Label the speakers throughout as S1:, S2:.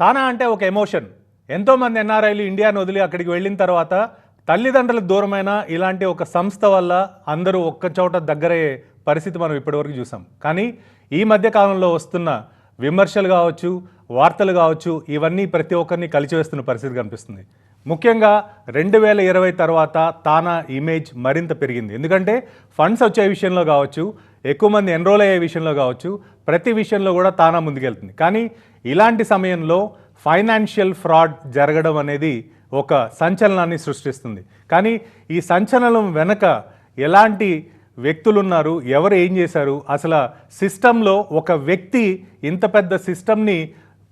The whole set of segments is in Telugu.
S1: తానా అంటే ఒక ఎమోషన్. ఎంతోమంది ఎన్ఆర్ఐలు ఇండియాను వదిలి అక్కడికి వెళ్ళిన తర్వాత తల్లిదండ్రులకు దూరమైన ఇలాంటి ఒక సంస్థ వల్ల అందరూ ఒక్క చోట దగ్గరయ్యే పరిస్థితి మనం ఇప్పటివరకు చూసాం. కానీ ఈ మధ్య కాలంలో వస్తున్న విమర్శలు కావచ్చు వార్తలు కావచ్చు ఇవన్నీ ప్రతి ఒక్కరిని కలిచివేస్తున్న పరిస్థితి కనిపిస్తుంది. ముఖ్యంగా రెండు వేల ఇరవై తర్వాత తానా ఇమేజ్ మరింత పెరిగింది. ఎందుకంటే ఫండ్స్ వచ్చే విషయంలో కావచ్చు ఎక్కువ మంది ఎన్రోల్ అయ్యే విషయంలో కావచ్చు ప్రతి విషయంలో కూడా తానా ముందుకెళ్తుంది. కానీ ఇలాంటి సమయంలో ఫైనాన్షియల్ ఫ్రాడ్ జరగడం అనేది ఒక సంచలనాన్ని సృష్టిస్తుంది. కానీ ఈ సంచలనం వెనక ఎలాంటి వ్యక్తులు ఉన్నారు ఎవరు ఏం చేశారు అసలు సిస్టంలో ఒక వ్యక్తి ఇంత పెద్ద సిస్టమ్ని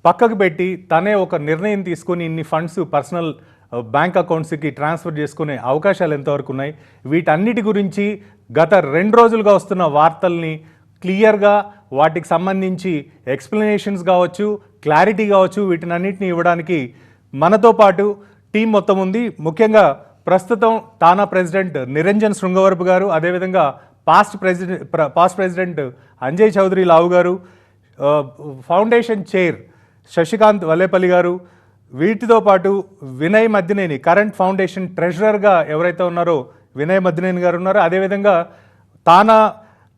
S1: పక్కకు పెట్టి తనే ఒక నిర్ణయం తీసుకొని ఇన్ని ఫండ్స్ పర్సనల్ బ్యాంక్ అకౌంట్స్కి ట్రాన్స్ఫర్ చేసుకునే అవకాశాలు ఎంతవరకు ఉన్నాయి వీటన్నిటి గురించి గత రెండు రోజులుగా వస్తున్న వార్తల్ని క్లియర్గా వాటికి సంబంధించి ఎక్స్ప్లెనేషన్స్ కావచ్చు క్లారిటీ కావచ్చు వీటినన్నిటిని ఇవ్వడానికి మనతో పాటు టీం మొత్తం ఉంది. ముఖ్యంగా ప్రస్తుతం తానా ప్రెసిడెంట్ నిరంజన్ శృంగవరపు గారు అదేవిధంగా past president past president Anjay Chowdary Lavu garu foundation chair Sasikanth Vallepalli garu వీటితో పాటు వినయ్ మద్దినేని కరెంట్ ఫౌండేషన్ ట్రెజరర్గా ఎవరైతే ఉన్నారో వినయ్ మద్దినేని గారు ఉన్నారో. అదేవిధంగా తానా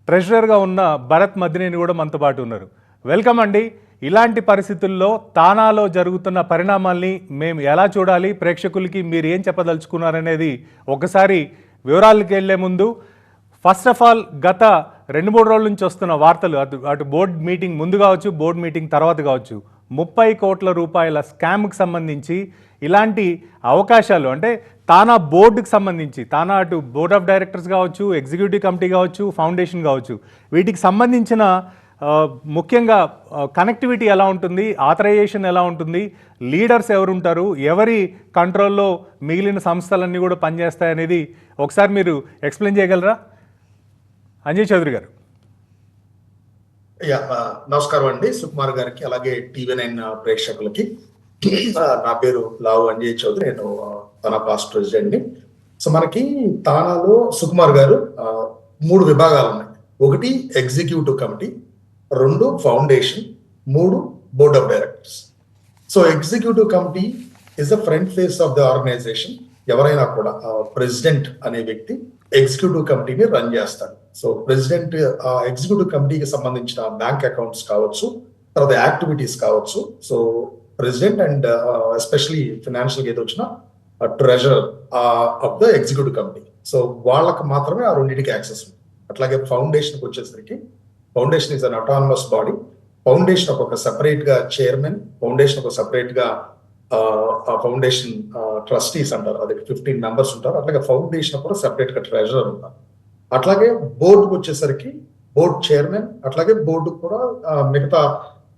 S1: ట్రెజరర్గా ఉన్న భరత్ మద్దినేని కూడా మనతో పాటు ఉన్నారు. వెల్కమ్ అండి. ఇలాంటి పరిస్థితుల్లో తానాలో జరుగుతున్న పరిణామాల్ని మేము ఎలా చూడాలి? ప్రేక్షకులకి మీరు ఏం చెప్పదలుచుకున్నారనేది ఒకసారి వివరాలకు వెళ్ళే ముందు ఫస్ట్ ఆఫ్ ఆల్ గత రెండు మూడు రోజుల నుంచి వస్తున్న వార్తలు అటు అటు బోర్డ్ మీటింగ్ ముందు కావచ్చు బోర్డ్ మీటింగ్ తర్వాత కావచ్చు ముప్పై కోట్ల రూపాయల స్కామ్కి సంబంధించి ఇలాంటి అవకాశాలు అంటే తానా బోర్డుకి సంబంధించి తానా అటు బోర్డ్ ఆఫ్ డైరెక్టర్స్ కావచ్చు ఎగ్జిక్యూటివ్ కమిటీ కావచ్చు ఫౌండేషన్ కావచ్చు వీటికి సంబంధించిన ముఖ్యంగా కనెక్టివిటీ ఎలా ఉంటుంది ఆథరైజేషన్ ఎలా ఉంటుంది లీడర్స్ ఎవరు ఉంటారు ఎవరి కంట్రోల్లో మిగిలిన సంస్థలన్నీ కూడా పనిచేస్తాయనేది ఒకసారి మీరు ఎక్స్ప్లెయిన్ చేయగలరా? అంజయ్ చౌదరి గారు.
S2: నమస్కారం అండి. సుకుమార్ గారికి అలాగే టీవీ నైన్ ప్రేక్షకులకి. నా పేరు లావు అంజయ్ చౌదరి. నేను తన పాస్ట్ ప్రెసిడెంట్ని. సో మనకి తానాలో సుకుమార్ గారు మూడు విభాగాలు ఉన్నాయి. ఒకటి ఎగ్జిక్యూటివ్ కమిటీ రెండు ఫౌండేషన్ మూడు board of directors so executive committee is the front face of the organisation ఎవరైనా కూడా ప్రెసిడెంట్ అనే వ్యక్తి ఎగ్జిక్యూటివ్ కమిటీని రన్ చేస్తాడు. సో ప్రెసిడెంట్ ఎగ్జిక్యూటివ్ కమిటీకి సంబంధించిన బ్యాంక్ అకౌంట్స్ కావచ్చు తర్వాత యాక్టివిటీస్ కావచ్చు. So president and especially financial ఏదో వచ్చిన treasurer of the executive committee so వాళ్ళకి మాత్రమే ఆ రెండింటికి యాక్సెస్ ఉంది. అట్లాగే ఫౌండేషన్కి వచ్చేసరికి foundation is an autonomous body foundation ఒక సెపరేట్గా చైర్మన్ ఫౌండేషన్ ఒక సెపరేట్గా ఆ, ఆ ఫౌండేషన్ ట్రస్టీస్ అంటారు. అది ఫిఫ్టీన్ మెంబర్స్ ఉంటారు. అట్లాగే ఫౌండేషన్ కూడా సెపరేట్గా ట్రెజరర్ ఉంటారు. అట్లాగే బోర్డుకు వచ్చేసరికి బోర్డ్ చైర్మన్ అట్లాగే బోర్డు కూడా మిగతా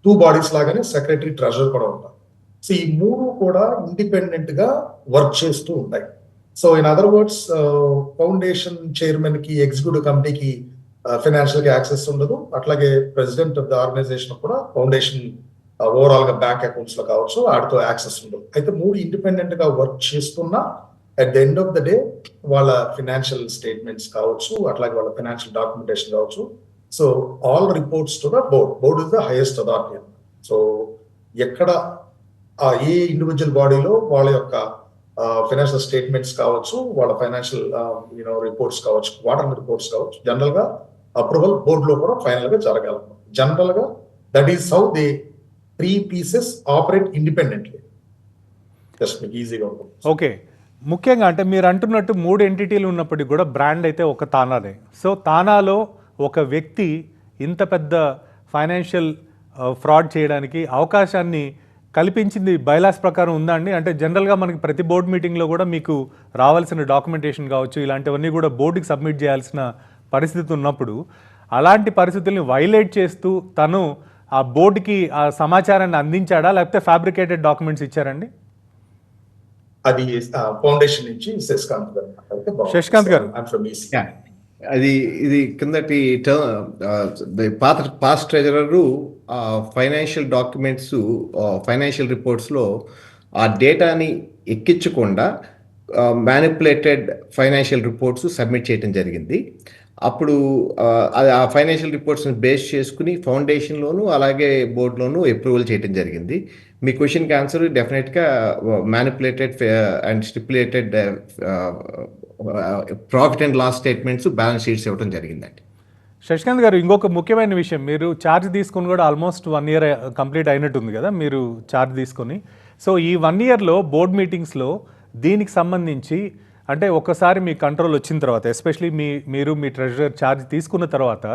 S2: టూ బాడీస్ లాగానే సెక్రటరీ ట్రెజరర్ కూడా ఉంటారు. సో ఈ మూడు కూడా ఇండిపెండెంట్గా వర్క్ చేస్తూ ఉంటాయి. So in other words foundation చైర్మన్కి executive కమిటీకి ఫైనాన్షియల్గా యాక్సెస్ ఉండదు. అట్లాగే ప్రెసిడెంట్ ఆఫ్ ద ఆర్గనైజేషన్ కూడా ఫౌండేషన్ ఓవరాల్గా బ్యాంక్ అకౌంట్స్లో కావచ్చు వాటితో యాక్సెస్ ఉండదు. అయితే మూడు ఇండిపెండెంట్గా వర్క్ చేస్తున్నా at the end of the day వాళ్ళ ఫినాన్షియల్ స్టేట్మెంట్స్ కావచ్చు అట్లాగే వాళ్ళ ఫినాన్షియల్ డాక్యుమెంటేషన్ కావచ్చు. So all reports to the board board is the highest authority so ఎక్కడ ఆ ఏ ఇండివిజువల్ బాడీలో వాళ్ళ యొక్క ఫైనాన్షియల్ స్టేట్మెంట్స్ కావచ్చు వాళ్ళ ఫైనాన్షియల్ యూనో రిపోర్ట్స్ కావచ్చు వాటర్ రిపోర్ట్స్ కావచ్చు జనరల్గా అప్రూవల్ బోర్డులో కూడా ఫైనల్గా జరగాలి. జనరల్గా that is how they three pieces operate independently just మీకు ఈజీగా ఉంటుంది
S1: ఓకే ముఖ్యంగా అంటే మీరు అంటున్నట్టు మూడు ఎంటిటీలు ఉన్నప్పటికీ కూడా బ్రాండ్ అయితే ఒక తానానే. సో తానాలో ఒక వ్యక్తి ఇంత పెద్ద ఫైనాన్షియల్ ఫ్రాడ్ చేయడానికి అవకాశాన్ని కల్పించింది బైలాస్ ప్రకారం ఉందా అండి? అంటే జనరల్గా మనకి ప్రతి బోర్డు మీటింగ్లో కూడా మీకు రావాల్సిన డాక్యుమెంటేషన్ కావచ్చు ఇలాంటివన్నీ కూడా బోర్డుకి సబ్మిట్ చేయాల్సిన పరిస్థితి ఉన్నప్పుడు అలాంటి పరిస్థితుల్ని వైలేట్ చేస్తూ తను ఆ బోర్డుకి ఆ సమాచారాన్ని అందించాడా? లేకపోతే ఫ్యాబ్రికేటెడ్ డాక్యుమెంట్స్ ఇచ్చారండి
S2: అది ఫౌండేషన్ నుంచి శశికాంత్ గారు.
S1: శశికాంత్ గారు.
S3: యా. అది ఇది కిందటి పాత past treasurer financial documents financial రిపోర్ట్స్లో ఆ డేటాని ఎక్కించకుండా మ్యానిపులేటెడ్ ఫైనాన్షియల్ రిపోర్ట్స్ సబ్మిట్ చేయడం జరిగింది అప్పుడు ఆ, అది ఆ ఫైనాన్షియల్ రిపోర్ట్స్ని బేస్ చేసుకుని ఫౌండేషన్లోను అలాగే బోర్డులోను అప్రూవల్ చేయడం జరిగింది. మీ క్వశ్చన్కి ఆన్సర్ డెఫినెట్గా manipulated and stipulated profit and loss statements balance sheets ఇవ్వడం జరిగిందండి.
S1: శశికాంత్ గారు ఇంకొక ముఖ్యమైన విషయం. మీరు ఛార్జ్ తీసుకుని కూడా ఆల్మోస్ట్ వన్ ఇయర్ కంప్లీట్ అయినట్టుంది కదా మీరు ఛార్జ్ తీసుకొని. సో ఈ వన్ ఇయర్లో బోర్డ్ మీటింగ్స్లో దీనికి సంబంధించి అంటే ఒక్కసారి మీ కంట్రోల్ వచ్చిన తర్వాత ఎస్పెషలీ మీ మీరు మీ ట్రెజరర్ ఛార్జ్ తీసుకున్న తర్వాత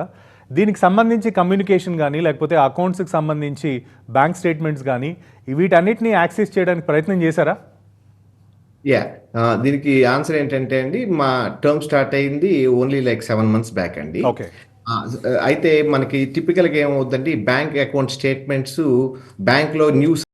S1: దీనికి సంబంధించి కమ్యూనికేషన్ కానీ లేకపోతే అకౌంట్స్కి సంబంధించి బ్యాంక్ స్టేట్మెంట్స్ కానీ వీటన్నిటిని యాక్సెస్ చేయడానికి ప్రయత్నం చేశారా?
S3: యా. దీనికి ఆన్సర్ ఏంటంటే అండి మా టర్మ్ స్టార్ట్ అయింది only like seven months back అండి.
S1: ఓకే.
S3: అయితే మనకి టిపికల్గా ఏమవుతుందండి బ్యాంక్ అకౌంట్ స్టేట్మెంట్స్ బ్యాంక్లో న్యూస్